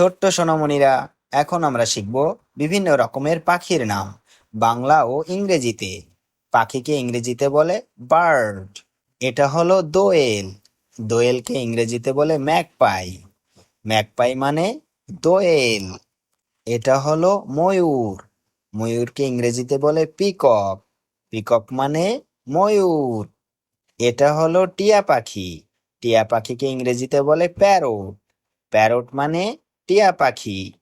ছোট্ট সোনামণিরা, এখন আমরা শিখব বিভিন্ন রকমের পাখির নাম, বাংলা ও ইংরেজিতে। পাখিকে ইংরেজিতে বলে বার্ড এটা হলো দোয়েল। দোয়েলকে ইংরেজিতে বলে ম্যাকপাই ম্যাকপাই মানে দোয়েল। এটা হলো ময়ূর। ময়ূরকে ইংরেজিতে বলে পিকক পিকক মানে ময়ূর। এটা হলো টিয়া পাখি। টিয়া পাখিকে ইংরেজিতে বলে প্যারোট প্যারোট মানে টিয়া পাখি,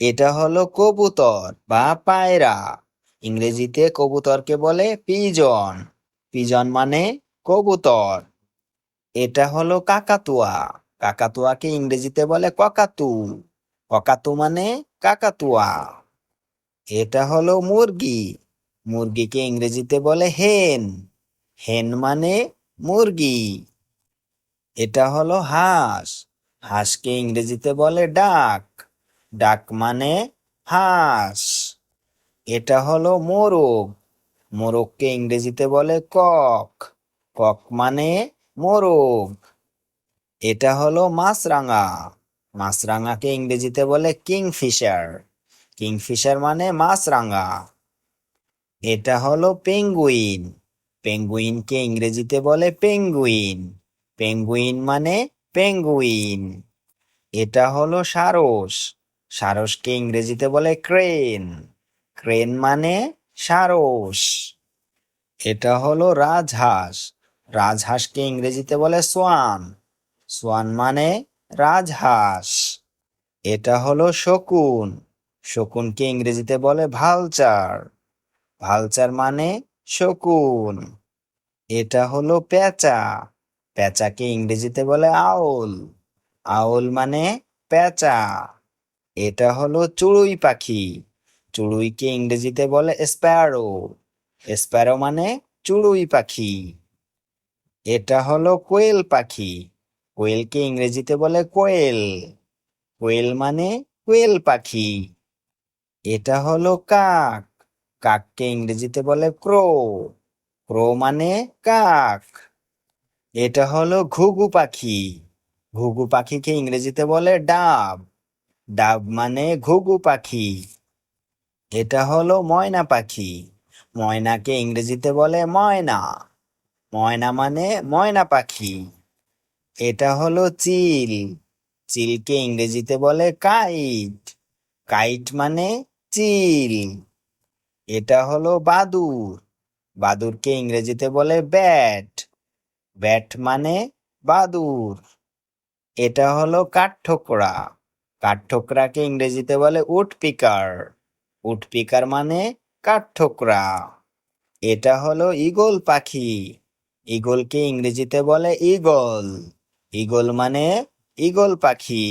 এটা হলো কবুতর বা পায়রা। ইংরেজিতে কবুতরকে বলে পিজন। পিজন মানে কবুতর। এটা হলো কাকাতুয়া। কাকাতুয়াকে ইংরেজিতে বলে ককাতু। ককাতু মানে কাকাতুয়া। এটা হলো মুরগি। মুরগিকে ইংরেজিতে বলে হেন। হেন মানে মুরগি। এটা হলো হাঁস। হাঁসকে ইংরেজিতে বলে ডাক। ডাক মানে হাঁস। এটা হলো মোরগ। মোরগকে ইংরেজিতে বলে কক। কক মানে মোরগ। এটা হলো মাছরাঙা। মাছরাঙাকে ইংরেজিতে বলে কিংফিশার। কিংফিশার মানে মাছরাঙা। এটা হলো পেঙ্গুইন। পেঙ্গুইনকে ইংরেজিতে বলে পেঙ্গুইন। পেঙ্গুইন মানে পেঙ্গুইন এটা হলো সারস। সারসকে ইংরেজিতে বলে ক্রেন ক্রেন মানে সারস। এটা হলো রাজহাঁস। রাজহাঁসকে ইংরেজিতে বলে সোয়ান সোয়ান মানে রাজহাঁস। এটা হলো শকুন। শকুনকে ইংরেজিতে বলে ভালচার ভালচার মানে শকুন। এটা হলো পেঁচা পেঁচাকে ইংরেজিতে বলে আউল। আউল মানে পেঁচা এটা হলো চড়ুই পাখি। চড়ুইকে ইংরেজিতে বলে স্প্যারো। স্প্যারো মানে চড়ুই পাখি। এটা হলো কোয়েল পাখি। কোয়েলকে ইংরেজিতে বলে কোয়েল। কোয়েল মানে কোয়েল পাখি। এটা হলো কাক। কাককে ইংরেজিতে বলে ক্রো। ক্রো মানে কাক। এটা হলো ঘুঘু পাখি। ঘুঘু পাখিকে ইংরেজিতে বলে ডাব। ডাব মানে ঘুঘু পাখি। এটা হলো ময়না পাখি। ময়নাকে ইংরেজিতে বলে ময়না। ময়না মানে ময়না পাখি। এটা হলো চিল। চিলকে ইংরেজিতে বলে কাইট। কাইট মানে চিল। এটা হলো বাদুর। বাদুরকে ইংরেজিতে বলে ব্যাট। ব্যাট মানে বাদুর। এটা হলো কাঠঠোকরা। কাঠঠোকরাকে ইংরেজিতে বলে উড পিকার উড পিকার মানে কাঠঠোকরা। এটা হলো ইগল পাখি। ইগলকে ইংরেজিতে বলে ইগল ইগল মানে ইগল পাখি।